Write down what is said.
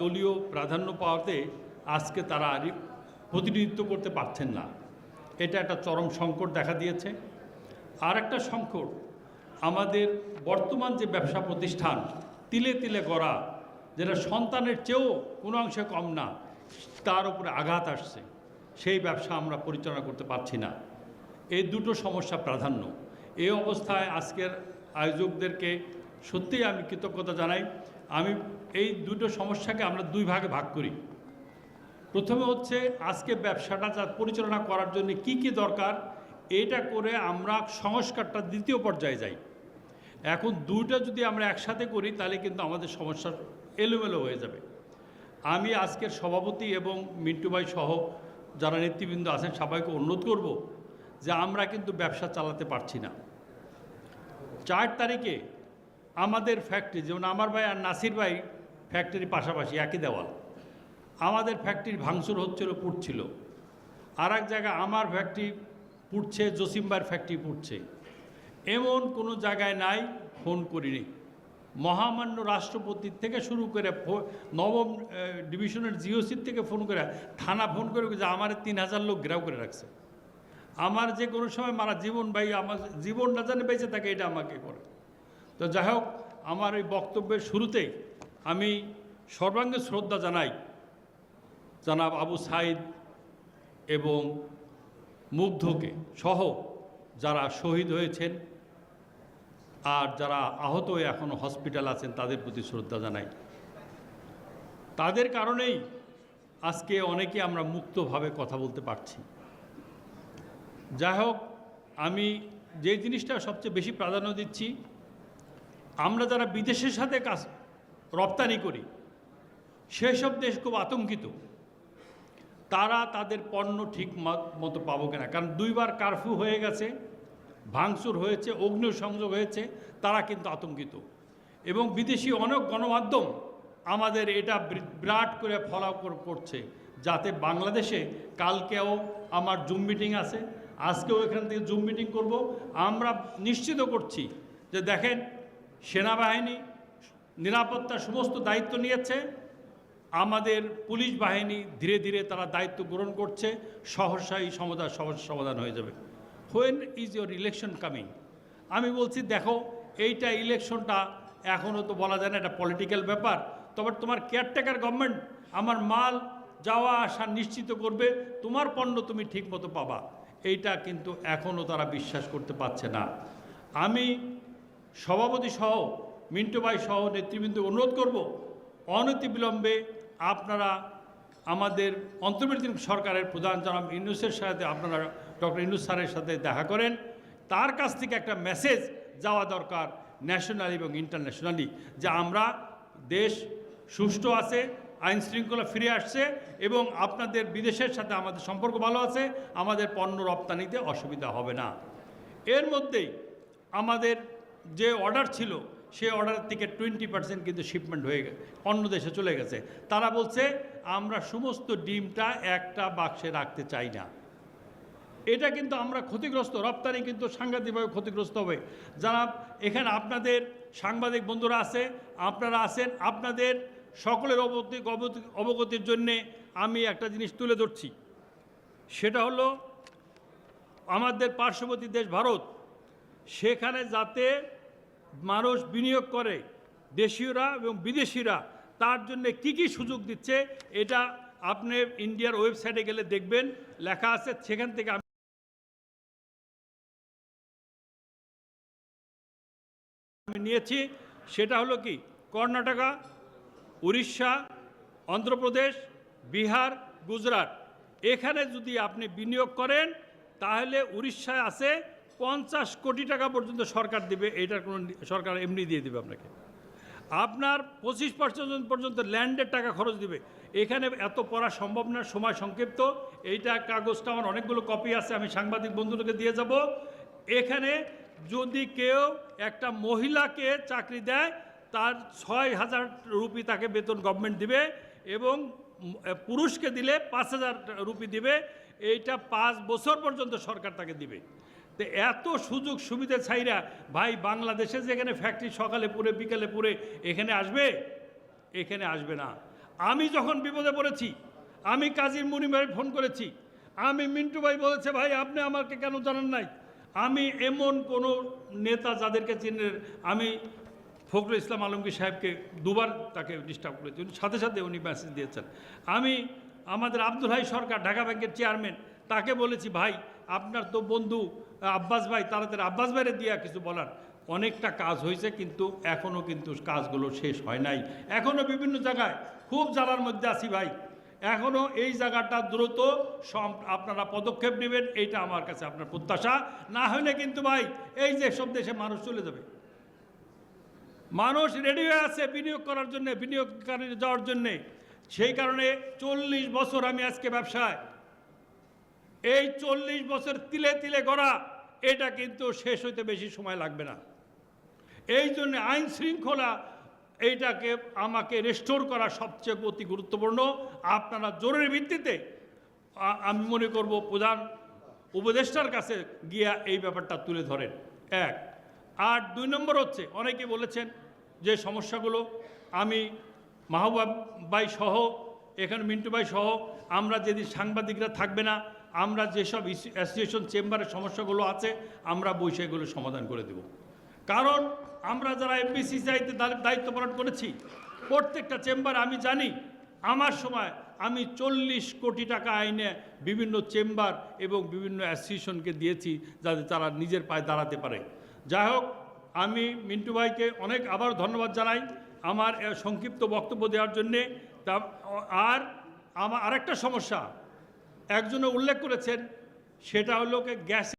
দলীয় প্রাধান্য পাওয়াতে আজকে তারা আর প্রতিনিধিত্ব করতে পারছেন না। এটা একটা চরম সংকট দেখা দিয়েছে। আর একটা সংকট, আমাদের বর্তমান যে ব্যবসা প্রতিষ্ঠান, তিলে তিলে গড়া, যেটা সন্তানের চেয়েও কোনো অংশে কম না, তার উপরে আঘাত আসছে। সেই ব্যবসা আমরা পরিচালনা করতে পারছি না। এই দুটো সমস্যা প্রাধান্য। এই অবস্থায় আজকের আয়োজকদেরকে সত্যিই আমি কৃতজ্ঞতা জানাই। আমি এই দুটো সমস্যাকে আমরা দুই ভাগে ভাগ করি। প্রথমে হচ্ছে আজকে ব্যবসাটা পরিচালনা করার জন্য কি কি দরকার, এটা করে আমরা সংস্কারটা দ্বিতীয় পর্যায়ে যাই। এখন দুইটা যদি আমরা একসাথে করি, তাহলে কিন্তু আমাদের সমস্যা এলোমেলো হয়ে যাবে। আমি আজকের সভাপতি এবং মিন্টু ভাই সহ যারা নেতৃবৃন্দ আছেন, সবাইকে অনুরোধ করব যে আমরা কিন্তু ব্যবসা চালাতে পারছি না। চার তারিখে আমাদের ফ্যাক্টরি যেমন আমার ভাই আর নাসির ভাই ফ্যাক্টরি পাশাপাশি, একই দেওয়াল। আমাদের ফ্যাক্টরি ভাঙচুর হচ্ছিল পুড়ছিল আর এক জায়গায় আমার ফ্যাক্টরি পুড়ছে জসিমবার ফ্যাক্টরি পুড়ছে এমন কোনো জায়গায় নাই, ফোন করিনি। মহামান্য রাষ্ট্রপতির থেকে শুরু করে নবম ডিভিশনের জিওসির থেকে ফোন করে থানা ফোন করে যে আমার তিন হাজার লোক ঘেরাও করে রাখছে। আমার যে কোনো সময় মারা জীবন ভাই, আমার জীবন না জানে বেঁচে থাকে, এটা আমাকে করে। তো যাই হোক, আমার এই বক্তব্যের শুরুতেই আমি সর্বাঙ্গে শ্রদ্ধা জানাই জানাব আবু সাইদ এবং মুগ্ধকে সহ যারা শহীদ হয়েছেন আর যারা আহত হয়ে এখনও হসপিটাল আছেন, তাদের প্রতি শ্রদ্ধা জানাই। তাদের কারণেই আজকে অনেকে আমরা মুক্তভাবে কথা বলতে পারছি। যাই হোক, আমি যে জিনিসটা সবচেয়ে বেশি প্রাধান্য দিচ্ছি আমরা যারা বিদেশের সাথে কাজ, রপ্তানি করি, সেসব দেশ খুব আতঙ্কিত। তারা তাদের পণ্য ঠিক মত- পাবো কিনা? কারণ দুইবার কারফিউ হয়ে গেছে, ভাঙচুর হয়েছে, অগ্নিসংযোগ হয়েছে, তারা কিন্তু আতঙ্কিত। এবং বিদেশি অনেক গণমাধ্যম আমাদের এটা বিরাট করে ফলো করছে, যাতে বাংলাদেশে কালকেও আমার জুম মিটিং আছে, আজকেও এখান থেকে জুম মিটিং করব। আমরা নিশ্চিত করছি যে দেখেন সেনাবাহিনী নিরাপত্তার সমস্ত দায়িত্ব নিয়েছে। আমাদের পুলিশ বাহিনী ধীরে ধীরে তারা দায়িত্ব গ্রহণ করছে। সহসাই সমাধান সমস্যার সমাধান হয়ে যাবে। When is your election coming আমি বলছি, দেখো, এইটা ইলেকশনটা এখনও তো বলা যায় না, এটা পলিটিক্যাল ব্যাপার। তবে তোমার কেয়ারটেকার গভর্নমেন্ট আমার মাল যাওয়া আসা নিশ্চিত করবে, তোমার পণ্য তুমি ঠিক মতো পাবা। এইটা কিন্তু এখনও তারা বিশ্বাস করতে পারছে না। আমি সভাপতি সহ, মিন্টু ভাই সহ নেতৃবৃন্দ অনুরোধ করব অনতিবিলম্বে আপনারা আমাদের অন্তর্বর্তীকালীন সরকারের প্রধান জনাব ইউনুসের সাথে, আপনারা ডক্টর ইউনুস স্যারের সাথে দেখা করেন। তার কাছ থেকে একটা মেসেজ যাওয়া দরকার ন্যাশনাল এবং ইন্টারন্যাশনালি, যে আমরা দেশ সুষ্ঠু আছে, আইন শৃঙ্খলা ফিরে আসছে এবং আপনাদের বিদেশের সাথে আমাদের সম্পর্ক ভালো আছে, আমাদের পণ্য রপ্তানিতে অসুবিধা হবে না। এর মধ্যেই আমাদের যে অর্ডার ছিল, সেই অর্ডার থেকে টোয়েন্টি পার্সেন্ট কিন্তু শিপমেন্ট হয়ে গেছে, অন্য দেশে চলে গেছে। তারা বলছে, আমরা সমস্ত ডিমটা একটা বাক্সে রাখতে চাই না। এটা কিন্তু আমরা ক্ষতিগ্রস্ত, রপ্তানি কিন্তু সাংঘাতিকভাবে ক্ষতিগ্রস্ত হবে। যারা এখানে আপনাদের সাংবাদিক বন্ধুরা আছে, আপনারা আছেন, আপনাদের সকলের অবগতি- অবগতির জন্যে আমি একটা জিনিস তুলে ধরছি। সেটা হলো, আমাদের পার্শ্ববর্তী দেশ ভারত, সেখানে যাতে মানুষ বিনিয়োগ করে, দেশীয়রা এবং বিদেশিরা, তার জন্য কি কি সুযোগ দিচ্ছে, এটা আপনি ইন্ডিয়ার ওয়েবসাইটে গেলে দেখবেন, লেখা আছে, সেখান থেকে আমি নিয়েছি, সেটা হলো কি, কর্ণাটকা, উড়িষ্যা, অন্ধ্রপ্রদেশ, বিহার, গুজরাট। এখানে যদি আপনি বিনিয়োগ করেন, তাহলে উড়িষ্যায় আছে পঞ্চাশ কোটি টাকা পর্যন্ত সরকার দিবে, এটার কোনো সরকার এমনি দিয়ে দিবে আপনাকে। আপনার পঁচিশ পার্সেন্ট পর্যন্ত ল্যান্ডের টাকা খরচ দিবে। এখানে এত পড়া সম্ভব না, সময় সংক্ষিপ্ত। এইটা কাগজটা আমার অনেকগুলো কপি আছে, আমি সাংবাদিক বন্ধুদেরকে দিয়ে যাব। এখানে যদি কেউ একটা মহিলাকে চাকরি দেয়, তার ছয় হাজার রুপি তাকে বেতন গভর্নমেন্ট দিবে এবং পুরুষকে দিলে পাঁচ হাজার রুপি দিবে। এইটা পাঁচ বছর পর্যন্ত সরকার তাকে দিবে। তো এত সুযোগ সুবিধা ছাইরা ভাই বাংলাদেশে যেখানে ফ্যাক্টরি সকালে পুরে, বিকালে পুরে, এখানে আসবে? এখানে আসবে না। আমি যখন বিপদে পড়েছি, আমি কাজীর মুনি ভাই ফোন করেছি, আমি মিন্টু ভাই বলেছে, ভাই, আপনি আমাকে কেন জানান নাই? আমি এমন কোনো নেতা যাদেরকে চিনেন, আমি ফখরুল ইসলাম আলমগীর সাহেবকে দুবার তাকে ডিস্টার্ব করেছি। উনি সাথে সাথে উনি মেসেজ দিয়েছেন। আমি আমাদের আব্দুল হাই সরকার, ঢাকা ব্যাংকের চেয়ারম্যান তাকে বলেছি, ভাই, আপনার তো বন্ধু আব্বাস ভাই, তাড়াতাড়ি, আব্বাস ভাইরে দিয়া কিছু বলার। অনেকটা কাজ হয়েছে কিন্তু এখনও কিন্তু কাজগুলো শেষ হয় নাই। এখনও বিভিন্ন জায়গায়, খুব জ্বালার মধ্যে আছি ভাই। এখনও এই জায়গাটা দ্রুত আপনারা পদক্ষেপ নেবেন, এইটা আমার কাছে আপনার প্রত্যাশা। না হলে কিন্তু ভাই, এই যে সব দেশে মানুষ চলে যাবে। মানুষ রেডি হয়ে আছে বিনিয়োগ করার জন্যে, বিনিয়োগকারী যাওয়ার জন্যে। সেই কারণে চল্লিশ বছর আমি আজকে ব্যবসায় এই চল্লিশ বছর তিলে তিলে গড়া, এটা কিন্তু শেষ হইতে বেশি সময় লাগবে না। এই জন্য আইন শৃঙ্খলা এইটাকে আমাকে রেস্টোর করা সবচেয়ে অতি গুরুত্বপূর্ণ। আপনারা জরুরি ভিত্তিতে আমি মনে করব প্রধান উপদেষ্টার কাছে গিয়া এই ব্যাপারটা তুলে ধরেন। এক। আর দুই নম্বর হচ্ছে, অনেকে বলেছেন যে সমস্যাগুলো, আমি মাহবুব ভাই সহ, এখানে মিন্টু ভাই সহ, আমরা যেদিন সাংবাদিকরা থাকবে না আমরা যেসব অ্যাসোসিয়েশন চেম্বারের সমস্যাগুলো আছে, আমরা বসে এগুলো সমাধান করে দেব। কারণ আমরা যারা এমবিসি চাইতে দায়িত্ব পালন করেছি, প্রত্যেকটা চেম্বার আমি জানি, আমার সময় আমি চল্লিশ কোটি টাকা আইনে বিভিন্ন চেম্বার এবং বিভিন্ন অ্যাসোসিয়েশনকে দিয়েছি, যাতে তারা নিজের পায়ে দাঁড়াতে পারে। যাই হোক, আমি মিন্টু ভাইকে অনেক আবার ধন্যবাদ জানাই আমার সংক্ষিপ্ত বক্তব্য দেওয়ার জন্যে। তা, আর আমার আরেকটা সমস্যা একজনে উল্লেখ করেছেন সেটা হলো গ্যাস